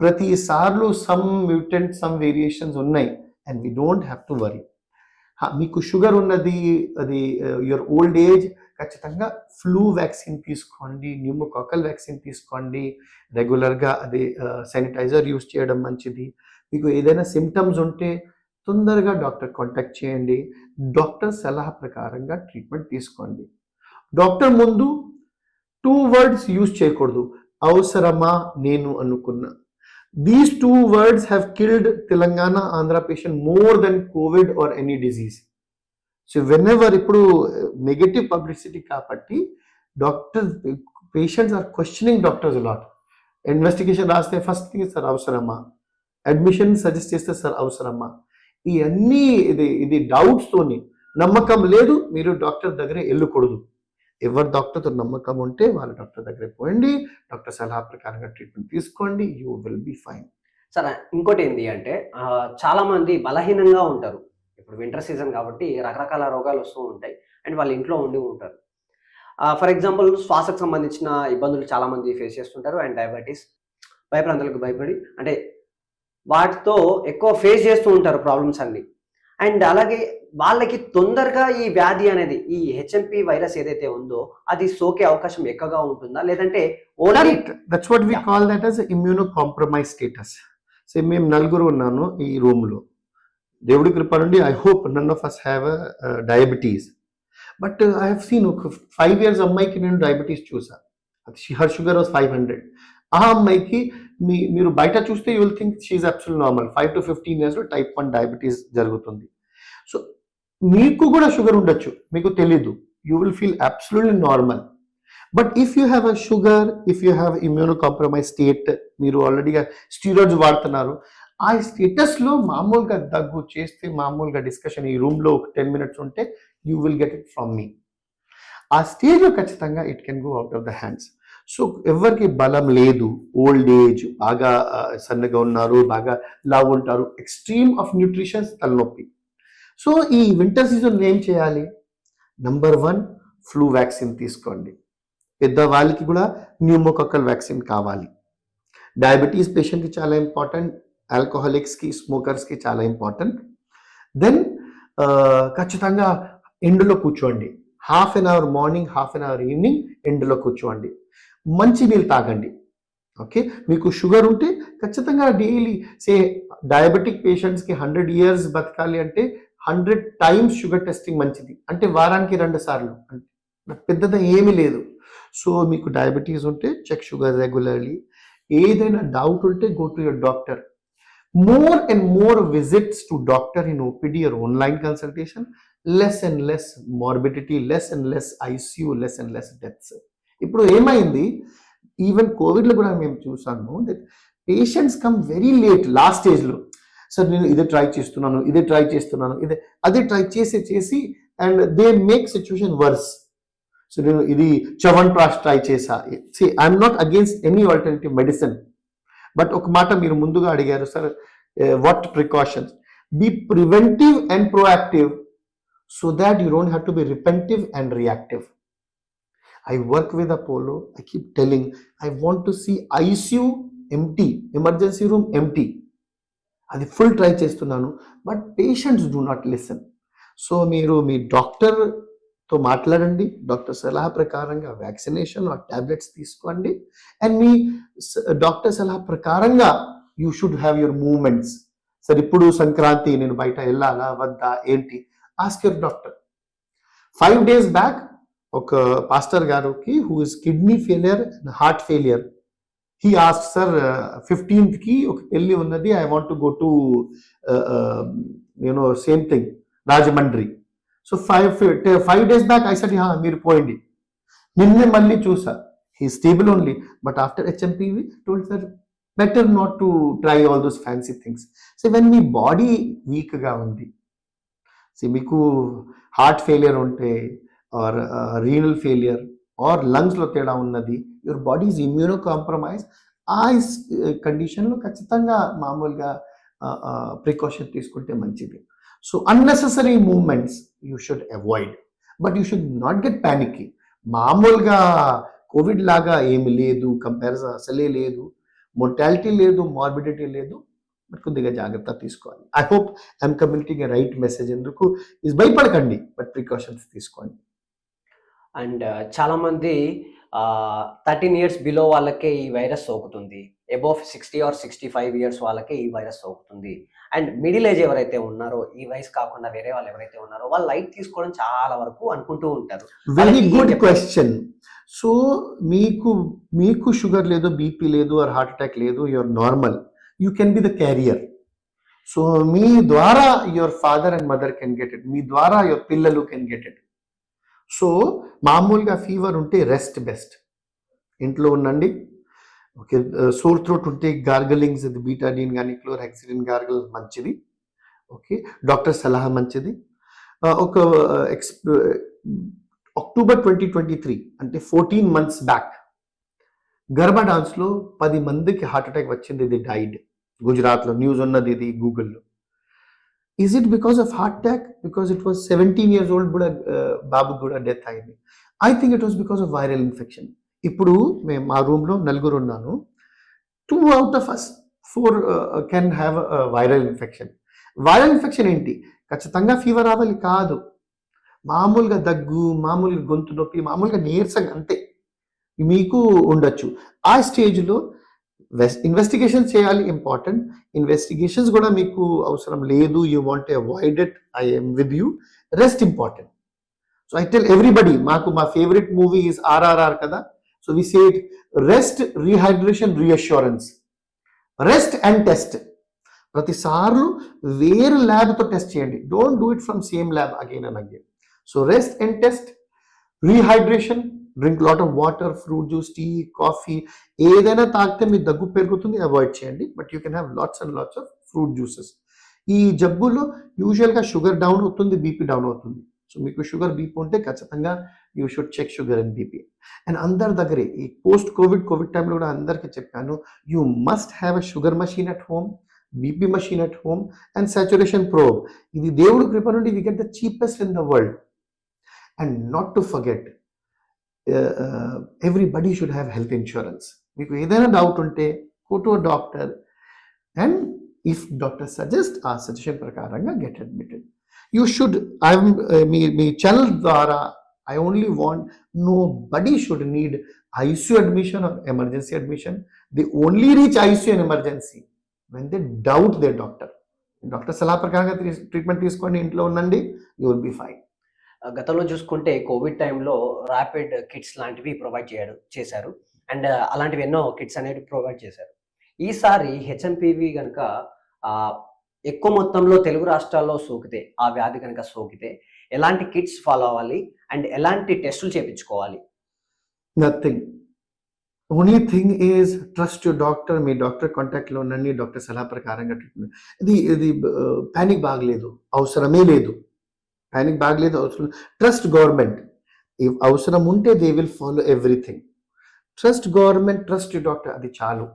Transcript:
ప్రతిసార్లు some mutant some variations ఉన్నాయి. And we don't have to worry మీకు sugar ఉన్నది అది యువర్ ఓల్డ్ ఏజ్ ఖచ్చితంగా ఫ్లూ వ్యాక్సిన్ తీసుకోండి న్యూమోకాకల్ వ్యాక్సిన్ తీసుకోండి. రెగ్యులర్గా అది uh, శానిటైజర్ యూస్ చేయడం మంచిది. మీకు ఏదైనా సిమ్టమ్స్ ఉంటే తొందరగా డాక్టర్ కాంటాక్ట్ చేయండి. డాక్టర్ సలహా ప్రకారంగా ట్రీట్మెంట్ తీసుకోండి. డాక్టర్ ముందు టూ వర్డ్స్ యూజ్ చేయకూడదు. అవసరమా నేను అనుకున్నా. These two words have killed Telangana Andhra patient more than covid or any disease so whenever ఇప్పుడు uh, నెగటివ్ పబ్లిసిటీ కాబట్టి doctor patients are questioning doctors lot investigation రాస్తే first thing sir అవసరమా? Admission suggest చేస్తే sir అవసరమా? ఇవన్నీ ఇది ఇది డౌట్స్తోని నమ్మకం లేదు మీరు డాక్టర్ దగ్గర వెళ్ళకూడదు. ఎవరు డాక్టర్తో నమ్మకం ఉంటే వాళ్ళ డాక్టర్ దగ్గర పోయండి డాక్టర్ సలహా ప్రకారంగా ట్రీట్మెంట్ తీసుకోండి యూ విల్ బి ఫైన్. సరే ఇంకోటి ఏంటి అంటే చాలా మంది బలహీనంగా ఉంటారు. ఇప్పుడు వింటర్ సీజన్ కాబట్టి రకరకాల రోగాలు వస్తూ ఉంటాయి. అండ్ వాళ్ళు ఇంట్లో ఉండి ఉంటారు. ఫర్ ఎగ్జాంపుల్ శ్వాసకు సంబంధించిన ఇబ్బందులు చాలా మంది ఫేస్ చేస్తుంటారు అండ్ డయాబెటీస్ భయప్రాంతాలకు భయపడి అంటే వాటితో ఎక్కువ ఫేస్ చేస్తూ ఉంటారు ప్రాబ్లమ్స్ అన్ని. అండ్ అలాగే వాళ్ళకి తొందరగా ఈ వ్యాధి అనేది ఈ హెచ్ఎంపి వైరస్ ఏదైతే ఉందో అది సోకే అవకాశం ఎక్కువగా ఉంటుందా? లేదంటే only correct that's what we. Call that immuno compromise status so మేము నలుగురు ఉన్నాను ఈ రూమ్లో దేవుడి కృప నుండి I hope none of us have diabetes but I have seen ఒక ఫైవ్ ఇయర్స్ అమ్మాయికి నేను డయాబెటీస్ చూసా. అది her sugar was five hundred ఆ అమ్మాయికి మీ మీరు బయట చూస్తే you will think she absolutely normal five to fifteen ఇయర్స్లో టైప్ వన్ డయాబెటీస్ జరుగుతుంది. సో మీకు కూడా షుగర్ ఉండొచ్చు. మీకు తెలీదు. You will feel absolutely normal but if you have a sugar if you have immuno compromise state మీరు ఆల్రెడీగా steroids వాడుతున్నారు ఆ స్టేటస్లో మామూలుగా దగ్గు చేస్తే మామూలుగా డిస్కషన్ ఈ రూమ్లో ఒక టెన్ మినిట్స్ ఉంటే you will get it from మీ ఆ స్టేజ్లో ఖచ్చితంగా it can go out of the hands so ఎవరికి బలం లేదు ఓల్డ్ ఏజ్ బాగా సన్నగా ఉన్నారు బాగా లావు ఉంటారు ఎక్స్ట్రీమ్ ఆఫ్ న్యూట్రిషన్స్ తలనొప్పి. సో ఈ వింటర్ సీజన్ ఏం చేయాలి? నంబర్ వన్ ఫ్లూ వ్యాక్సిన్ తీసుకోండి. పెద్ద వాళ్ళకి కూడా న్యూమోకక్కల్ వ్యాక్సిన్ కావాలి. డయాబెటీస్ పేషెంట్కి చాలా ఇంపార్టెంట్ ఆల్కహాలిక్స్కి స్మోకర్స్కి చాలా ఇంపార్టెంట్ దెన్ ఖచ్చితంగా ఎండలో కూర్చోండి. Half an hour morning half an hour evening ఎండలో కూర్చోండి. మంచి నీళ్ళు తాగండి. ఓకే? మీకు షుగర్ ఉంటే ఖచ్చితంగా డైలీ సే డయాబెటిక్ పేషెంట్స్కి హండ్రెడ్ ఇయర్స్ బతకాలి అంటే హండ్రెడ్ టైమ్స్ షుగర్ టెస్టింగ్ మంచిది. అంటే వారానికి రెండు సార్లు. అంటే పెద్దది ఏమీ లేదు. సో మీకు డయాబెటీస్ ఉంటే చెక్ షుగర్ రెగ్యులర్లీ. ఏదైనా డౌట్ ఉంటే go to your doctor. More and more visits to doctor in OPD or online consultation. Less and less morbidity less and less ICU less and less deaths. ఇప్పుడు ఏమైంది? Even కోవిడ్లో కూడా మేము చూసాము that patients come very late last స్టేజ్లో sir నేను ఇదే try చేస్తున్నాను ఇదే ట్రై చేస్తున్నాను ఇదే అదే ట్రై చేసి చేసి and they make situation worse so నేను ఇది చవన్ ప్రాష్ ట్రై చేసా. See I'm not against any alternative medicine but ఒక మాట మీరు ముందుగా అడిగారు sir what precautions be preventive and proactive so that you don't have to be repentive and reactive I work with Apollo. I keep telling, I want to see ICU empty, emergency room empty. అది full try చేస్తున్నాను but patients do not listen so మీరు మీ డాక్టర్తో మాట్లాడండి doctor సలహా ప్రకారంగా vaccination ఆ tablets తీసుకోండి అండ్ మీ డాక్టర్ సలహా ప్రకారంగా you should have your movements సరే ఇప్పుడు సంక్రాంతి నేను బయట వెళ్ళాలా వద్దా ఏంటి ask your doctor five days back ఒక పాస్టర్ గారికి who is kidney failure and heart failure he ask sir ఫిఫ్టీన్త్కి ఒక పెళ్ళి ఉన్నది. I want to go to you know same thing Rajahmundry. So five five days back I మీరు పోయింది నిన్నే మళ్ళీ చూసా. He stable only but after HMPV told sir better not to try all those fancy things so when me body వీక్గా ఉంది so మీకు heart failure ఉంటే or renal failure or లంగ్స్లో తేడా ఉన్నది your body is immuno compromise ఆ కండిషన్లో uh, ఖచ్చితంగా మామూలుగా uh, uh, ప్రికాషన్ తీసుకుంటే మంచిది. So unnecessary movements you should avoid but you should not get panic మామూలుగా కోవిడ్ లాగా ఏమి లేదు కంపారిజన్ అసలే లేదు. మొర్టాలిటీ లేదు మార్బిడిటీ లేదు. బట్ కొద్దిగా జాగ్రత్త తీసుకోవాలి. I hope I'm community right message ఎందుకు? ఇస్ భయపడకండి బట్ ప్రికాషన్స్ తీసుకోండి. అండ్ చాలా మంది థర్టీన్ ఇయర్స్ బిలో వాళ్ళకే ఈ virus సోకుతుంది. Above sixty or sixty five years వాళ్ళకే ఈ వైరస్ సోకుతుంది. అండ్ మిడిల్ ఏజ్ ఎవరైతే ఉన్నారో ఈ వయసు కాకుండా వేరే వాళ్ళు ఎవరైతే ఉన్నారో వాళ్ళు లైట్ తీసుకోవడం చాలా వరకు అనుకుంటూ ఉంటారు. Very good. క్వశ్చన్ సో మీకు మీకు షుగర్ లేదు బీపీ లేదు ఆర్ హార్ట్ అటాక్ లేదు your normal you can be the carrier so మీ ద్వారా your father and mother can get it మీ ద్వారా యువర్ పిల్లలు కెన్ గెట్ ఇట్ సో మామూలుగా ఫీవర్ ఉంటే రెస్ట్ బెస్ట్ ఇంట్లో ఉండండి. ఓకే సోర్ థ్రోట్ ఉంటే గార్గలింగ్స్ ఇది బీటాడిన్ కానీ క్లోరాక్సిడిన్ గార్గల్ మంచిది. ఓకే డాక్టర్ సలహా మంచిది. ఒక ఎక్స్ అక్టోబర్ ట్వంటీ ట్వంటీ త్రీ అంటే ఫోర్టీన్ మంత్స్ బ్యాక్ గర్భా డాన్స్లో పది మందికి హార్ట్ అటాక్ వచ్చింది ఇది డైడ్ గుజరాత్లో న్యూస్ ఉన్నది ఇది గూగుల్లో is it because of heart attack because it was seventeen years old కూడా బాబు కూడా డెత్ అయింది I think it was because of viral infection ఇప్పుడు మేము మా రూమ్లో నలుగురు ఉన్నాను. Two out of us four can have viral infection viral infection ఏంటి? ఖచ్చితంగా ఫీవర్ రావాలి కాదు. మామూలుగా దగ్గు మామూలుగా గొంతు నొప్పి మామూలుగా నీరసంగా అంతే. మీకు ఉండొచ్చు. ఆ స్టేజ్లో ఇన్వెస్టిగేషన్ చేయాలి ఇంపార్టెంట్ ఇన్వెస్టిగేషన్స్ కూడా మీకు అవసరం లేదు you want avoid it I'm with you rest important so I tell everybody మాకు మా ఫేవరెట్ మూవీ ఇస్ ఆర్ఆర్ఆర్ కదా. So we set rest rehydration reassurance rest and test ప్రతిసార్లు వేరే ల్యాబ్తో టెస్ట్ చేయండి. Don't do it from same lab again and again so rest and test rehydration drink lot of water fruit juice tea coffee ఏదైనా తాగితే మీ దగ్గు పెరుగుతుంది avoid చేయండి. But you can have lots and lots of fruit juices. ఈ జబ్బులో యూజువల్గా sugar down అవుతుంది బీపీ డౌన్ అవుతుంది. సో మీకు షుగర్ బీపీ ఉంటే ఖచ్చితంగా you should check sugar and BP. And అందరి దగ్గరే ఈ పోస్ట్ కోవిడ్ కోవిడ్ టైంలో కూడా అందరికీ చెప్పాను you must have a sugar machine at home BP machine at home and saturation probe. ఇది దేవుడు కృప నుండి we get the cheapest in the world. And not to forget everybody should have health insurance మీకు ఏదైనా doubt ఉంటే go to doctor and if doctor suggest ఆ suggestion ప్రకారంగా get admitted you should I మీ మీ ఛానల్ ద్వారా I only want nobody should need ICU admission or emergency admission the only reach ICU and emergency when they doubt they doctor doctor సలహా ప్రకారంగా treatment తీసుకోండి ఇంట్లో ఉండండి you will be fine గతంలో చూసుకుంటే Covid టైంలో ర్యాపిడ్ కిట్స్ లాంటివి provide చేయడు చేశారు. అండ్ అలాంటివి ఎన్నో కిట్స్ అనేవి ప్రొవైడ్ చేశారు. ఈసారి హెచ్ఎంపివి కనుక ఎక్కువ మొత్తంలో తెలుగు రాష్ట్రాల్లో సోకితే ఆ వ్యాధి కనుక సోకితే ఎలాంటి కిట్స్ ఫాలో అవ్వాలి? అండ్ ఎలాంటి టెస్టులు చేయించుకోవాలి nothing only thing is trust you doctor me doctor కాంటాక్ట్లో ఉండండి. డాక్టర్ సలహా ప్రకారంగా ట్రీట్మెంట్. ఇది ఇది ప్యానిక్ బాగలేదు. అవసరమే లేదు. ఆయనకి బాగలేదు అవసరం ట్రస్ట్ గవర్నమెంట్ అవసరం ఉంటే they will follow everything trust government trust doctor అది చాలు.